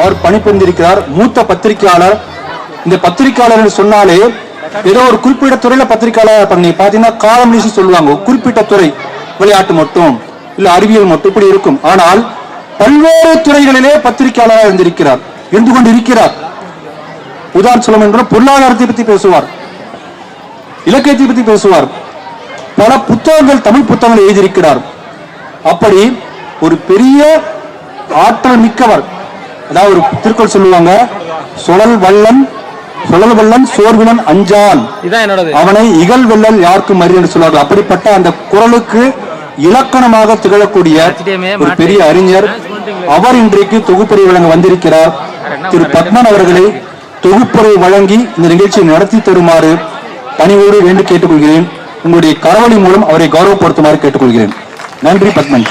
அவர் பணிபுரிந்திருக்கிறார். மூத்த பத்திரிகையாளர். இந்த பத்திரிகையாளர் சொன்னாலே ஏதோ ஒரு குறிப்பிட்ட துறையில பத்திரிகையாளர் பண்ணி பாத்தீங்கன்னா காலம் சொல்லுவாங்க. குறிப்பிட்ட துறை விளையாட்டு மட்டும் இல்ல அறிவியல் மட்டும் இப்படி இருக்கும். ஆனால் பல்வேறு துறைகளிலே பத்திரிகையாளராக இருந்திருக்கிறார். இருந்து கொண்டு இருக்கிறார் உதாரணம் சொல்ல வேண்டும் பொருளாதாரத்தை பத்தி பேசுவார். இலக்கியத்தை பத்தி பேசுவார். பல புத்தகங்கள் தமிழ் புத்தகங்கள் எழுதியிருக்கிறார். அப்படி ஒரு பெரிய ஆற்றல் மிக்கவர் அதாவது ஒரு திருக்குறள் சொல்லுவாங்க சுழல் வல்லன் சுழல் வல்லன் சோர்விலன் அஞ்சான். அவனை இகழ் வெல்லல் யாருக்கும் மறி என்று சொல்வார்கள் அப்படிப்பட்ட அந்த குரலுக்கு இலக்கணமாக திகழக்கூடிய ஒரு பெரிய அறிஞர் அவர் இன்றைக்கு தொகுப்புரை வழங்க வந்திருக்கிறார். திரு பத்மன் அவர்களை தொகுப்புரை வழங்கி இந்த நிகழ்ச்சியை நடத்தி தருமாறு பணிவோடு வேண்டி கேட்டுக்கொள்கிறேன். உங்களுடைய கரவழி மூலம் அவரை கௌரவப்படுத்துமாறு கேட்டுக்கொள்கிறேன். நன்றி பத்மன்.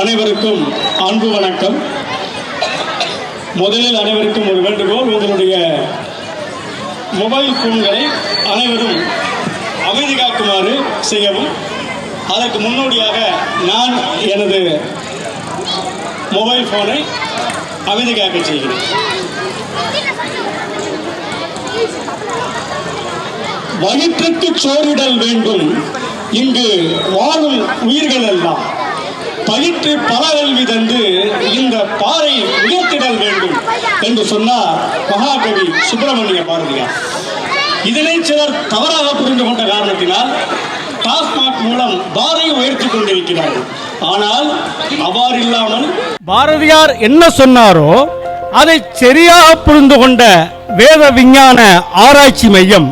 அனைவருக்கும் அன்பு வணக்கம். முதலில் அனைவருக்கும் ஒரு வேண்டுகோள். உங்களுடைய மொபைல் போன்களை அனைவரும் அமைதி காக்குமாறு செய்யவும் அதற்கு முன்னோடியாக நான் எனது மொபைல் போனை அமைதி காக்க செய்கிறேன். வயிற்றுக்கு சோறிடல் வேண்டும். இங்கு வாழும் உயிர்கள் எல்லாம் பயிற்று பல தந்து இந்த பாறை உயர்த்திடல் வேண்டும் என்று சொன்னார் மகாகவி சுப்பிரமணிய பாரதியார். இதனை சிலர் தவறாக புரிந்து கொண்ட காரணத்தினால் டாஸ்மாக் மூலம் பாறை உயர்த்தி கொண்டிருக்கிறார்கள். ஆனால் அவ்வாறு இல்லாமல் பாரதியார் என்ன சொன்னாரோ அதை சரியாக புரிந்து கொண்ட வேத விஞ்ஞான ஆராய்ச்சி மையம்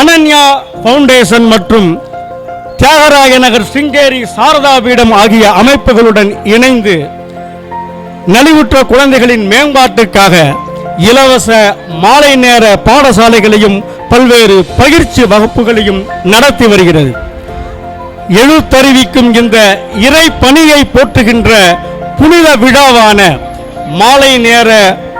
அனன்யா ஃபவுண்டேஷன் மற்றும் தியாகராய நகர் சிங்கேரி சாரதா பீடம் ஆகிய அமைப்புகளுடன் இணைந்து நலிவுற்ற குழந்தைகளின் மேம்பாட்டுக்காக இலவச மாலை நேர பாடசாலைகளையும் பல்வேறு பயிற்சி வகுப்புகளையும் நடத்தி வருகிறது. எழுத்தறிவிக்கும் இந்த இறை பணியை போற்றுகின்ற புனித விழாவான மாலை நேர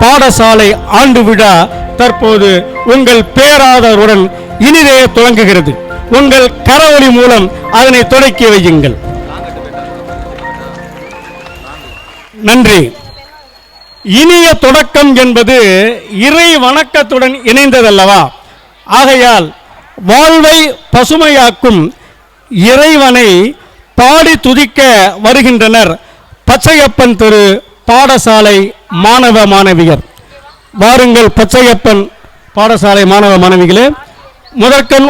பாடசாலை ஆண்டு விழா தற்போது உங்கள் பேராதருடன் இனிதே தொடங்குகிறது. உங்கள் கரவொலி மூலம் அதனை தொடக்கி வையுங்கள். நன்றி. இனிய தொடக்கம் என்பது இறை வணக்கத்துடன் இணைந்ததல்லவா? ஆகையால் வாழ்வை பசுமையாக்கும் இறைவனை பாடி துதிக்க வருகின்றனர் பச்சையப்பன் திரு பாடசாலை மாணவ மாணவியர். வாருங்கள் பச்சையப்பன் பாடசாலை மாணவ மாணவிகளே முதற்கண்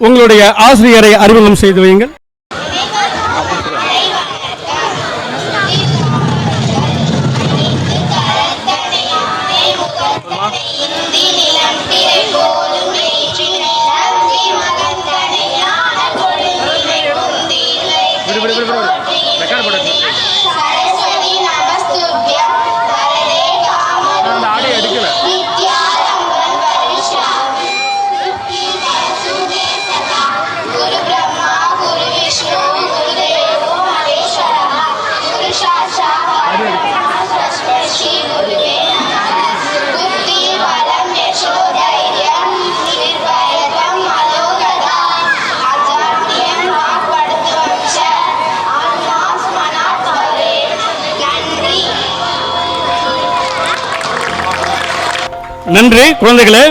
உங்களுடைய ஆசிரியரை அறிமுகம் செய்து வையுங்கள். இந்தி நிலம் நன்றி குழந்தைகளே.